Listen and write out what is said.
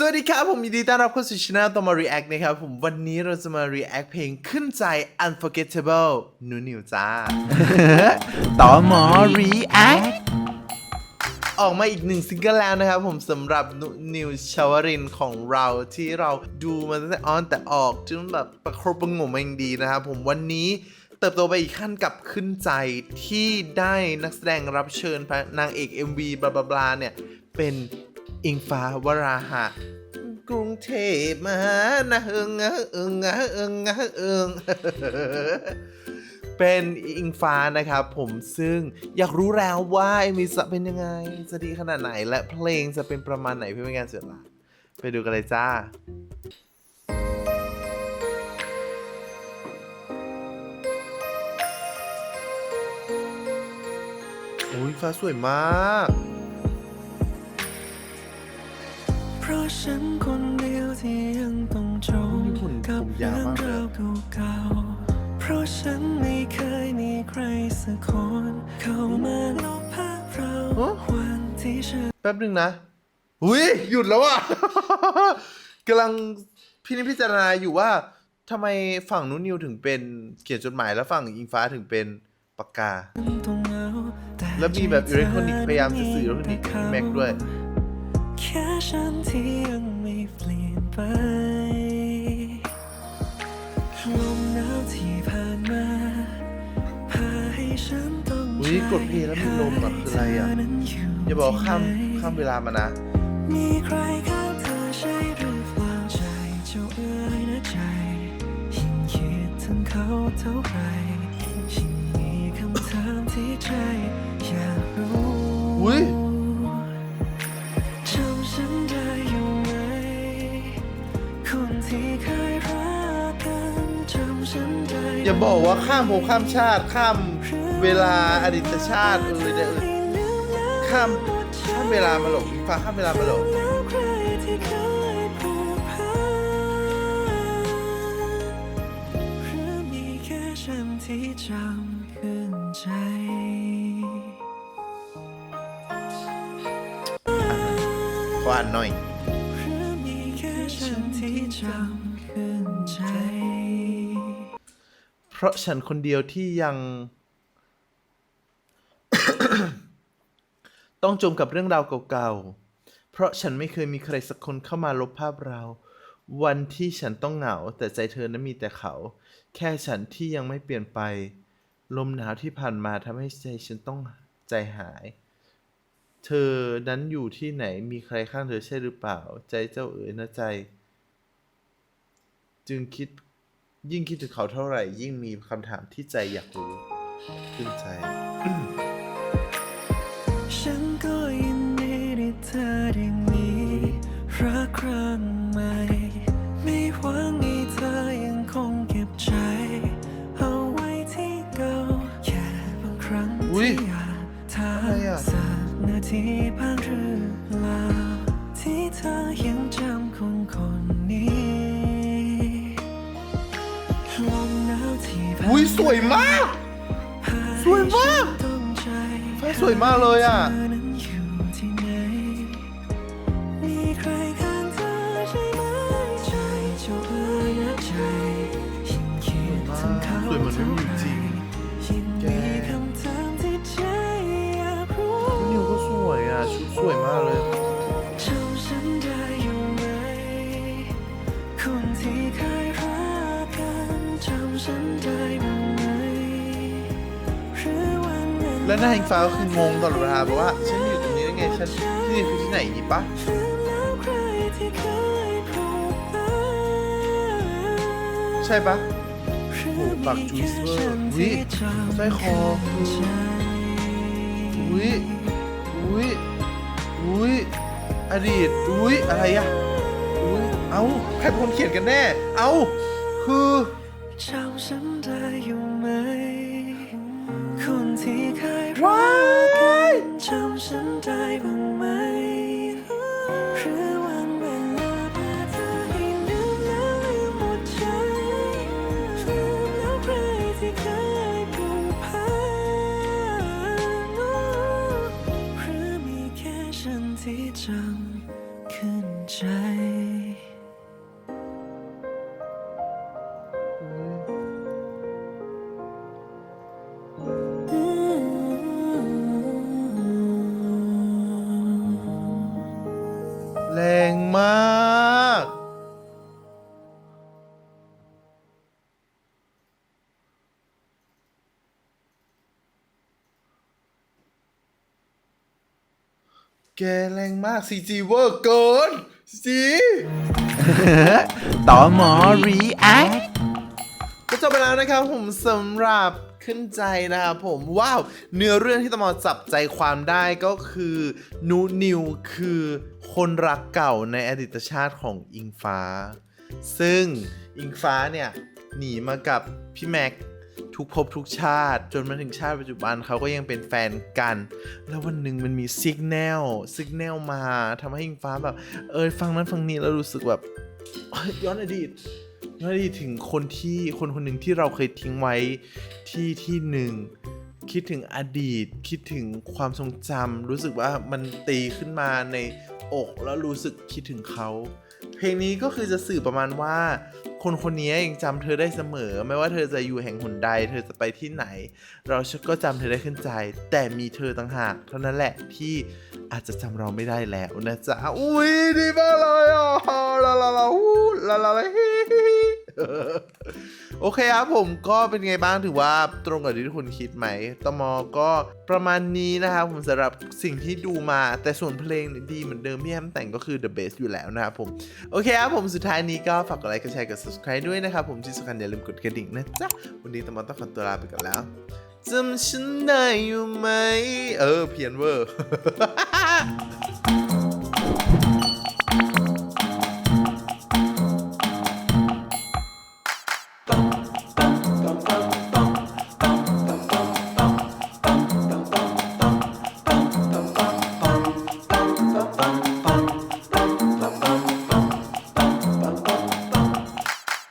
สวัสดีครับ ผมยินดีต้อนรับเข้าสู่ช่องต่อมา React นะครับ ผมวันนี้เราจะมา React เพลงขึ้นใจ Unforgettable หนูนิวจ้า ต่อหมอ React ออกมาอีกหนึ่งซิงเกิลแล้วนะครับ ผมสำหรับนุนิวชาวรินของเราที่เราดูมาตั้งแต่ออนแต่ออกจนแบบประครบประหงมมาอย่างดีนะครับ ผมวันนี้เติบโตไปอีกขั้นกับขึ้นใจที่ได้นักแสดงรับเชิญพระนางเอก MV บลาบลาเนี่ยเป็น อิงฟ้าวราหะ กรุงเทพมหานเอิงเอิงเอิงเอิงเอิงเป็นอิงฟ้านะครับผมซึ่งอยากรู้แล้วว่าเอ็มีจะเป็นยังไง จะดีขนาดไหนและเพลงจะเป็นประมาณไหนพื่อเป็นการเสียลาไปดูกันเลยจ้าโอ้ยฟ้าสวยมาก เพราะฉันคนเดียวที่ยังต้องจมนี่หุ่นกับผมยาเรื่วองมากเลยราวเก่าๆเพราะฉันไม่เคยมีใครสักคน เข้ามาลบภาพเราวันที่ฉันแป๊บหนึ่งนะหุยหยุดแล้วอะกำลังพินิจพิจารณาอยู่ว่าทำไมฝั่งนู้นนิวถึงเป็นเขียนจดหมายแล้วฝั่งอิงฟ้าถึงเป็นปากกาต้องเหงาต่แล้วมีแบบอิเล็กทรอนิกส์พยายามจะสื่ออิเล็กทรอนิกส์แม็กด้วย แค่ฉันที่ยังไม่เปลี่ยนไปลมหนาวที่ผ่านมาพาให้ฉันต้องอุ๊ยกดเพลงแล้วมีลมอะคืออะไรอะ อย่าบอกข้ามข้ามเวลามานะ มีใครข้างเธอใช่หรือเปล่าใจเจ้าเอ๋ยนะใจยิ่งคิดถึงเขาเท่าไหรยิ่งมีคำถามที่ใจอยากรู้ อุ๊ย อย่าบอกว่าข้ามภพข้ามชาติ ข้ามเวลาอดีตชาติเออเดี๋ยวข้ามข้ามเวลามาหลงอิงฟ้าข้ามเวลามาหลงแล้วใครที่เคยผูกพันหรือมีแค่ฉันที่จำขึ้นใจขออ่านหน่อยหรือมีแค่ฉันที่จำขึ้นใจ เพราะฉันคนเดียวที่ยัง ต้องจมกับเรื่องราวเก่าๆ เพราะฉันไม่เคยมีใครสักคนเข้ามาลบภาพเรา วันที่ฉันต้องเหงา แต่ใจเธอนั้นมีแต่เขา แค่ฉันที่ยังไม่เปลี่ยนไป ลมหนาวที่ผ่านมาทำให้ใจฉันต้องใจหาย เธอนั้นอยู่ที่ไหนมีใครข้างเธอใช่หรือเปล่า ใจเจ้าเอ๋ยนะใจ จึงคิด ยิ่งคิดถึงเขาเท่าไหร่ ยิ่งมีคำถามที่ใจอยากรู้ขึ้นใจ ฉันก็ยินดีที่เธอได้มีรักครั้งใหม่ ไม่หวังให้เธอยังคงเก็บใจ เอาไว้ที่เก่าแค่บางครั้งอุ๊ยที่อยากถาอะไรมอะสักนาทีบ้างหรือเปล่าที่เธอยังจำคนคนนี้ อุ้ยสวยมาก สวยมากให้ฉันต้องใจฟ้าสวยมากเลยอะ แล้วหน้าอิงฟ้าก็คืองงตลอดเวลาบอกว่าฉันอยู่ตรงนี้ได้ไงฉันที่นี่คือที่ไหนอย่างงี้ปะใช่ปะโอ้ปากจุ๊ยเวอร์อุ๊ยสร้อยคอออุ้ยอุ้ยอุ้ยอดีตอุ้ยอะไรอะอุ้ยเอ้าใครเป็นคนเขียนกันแน่ เอ้าคือจำฉันได้อยู่ไหมาก แกแรงมาก CG เวอร์เกิน CG ต่อหมอ React ก็จบไปแล้วนะครับผมสำหรับ ขึ้นใจนะครับผมว้าวเนื้อเรื่องที่ตมอจับใจความได้ก็คือนูนิวคือคนรักเก่าในอดีตชาติของอิงฟ้า ซึ่งอิงฟ้าเนี่ยหนีมากับพี่แม็กทุกภพทุกชาติ จนมาถึงชาติปัจจุบันเขาก็ยังเป็นแฟนกัน แล้ววันหนึ่งมันมีซิกแนลซิกแนลมาทำให้อิงฟ้าแบบ เออฟังนั้นฟังนี้แล้วรู้สึกแบบย้อนอดีต นอดีถึงคนที่คนคนหนึ่งที่เราเคยทิ้งไว้ที่ที่หนึ่งคิดถึงอดีต คิดถึงความทรงจำรู้สึกว่ามันตีขึ้นมาในอกแล้วรู้สึกคิดถึงเขาเพลงนี้ก็คือจะสื่อประมาณว่า คนคนนี้ยังจำเธอได้เสมอ ไม่ว่าเธอจะอยู่แห่งหนใด เธอจะไปที่ไหน เราก็จำเธอได้ขึ้นใจ แต่มีเธอต่างหาก เท่านั้นแหละที่อาจจะจำเราไม่ได้แล้วนะจ๊ะ อุ้ยดีมากเลยอะลาลาลาฮู้ลาลาลาฮิฮิฮิ โอเคครับผมก็เป็นไงบ้างถือว่าตรงกับที่ทุกคนคิดไหมตมก็ประมาณนี้นะครับผมสำหรับสิ่งที่ดูมาแต่ส่วนเพลงดีเหมือนเดิมพี่แฮมแต่งก็คือ the best อยู่แล้วนะครับผม โอเคครับผมสุดท้ายนี้ก็ฝากกดไลค์กดแชร์กด subscribe ด้วยนะครับผมที่สำคัญอย่าลืมกดกระดิ่งนะจ๊ะ วันนี้ตมต้องขอตัวลาไปก่อนแล้วจำฉันได้อยู่ไหม เออ เพียนเวอร์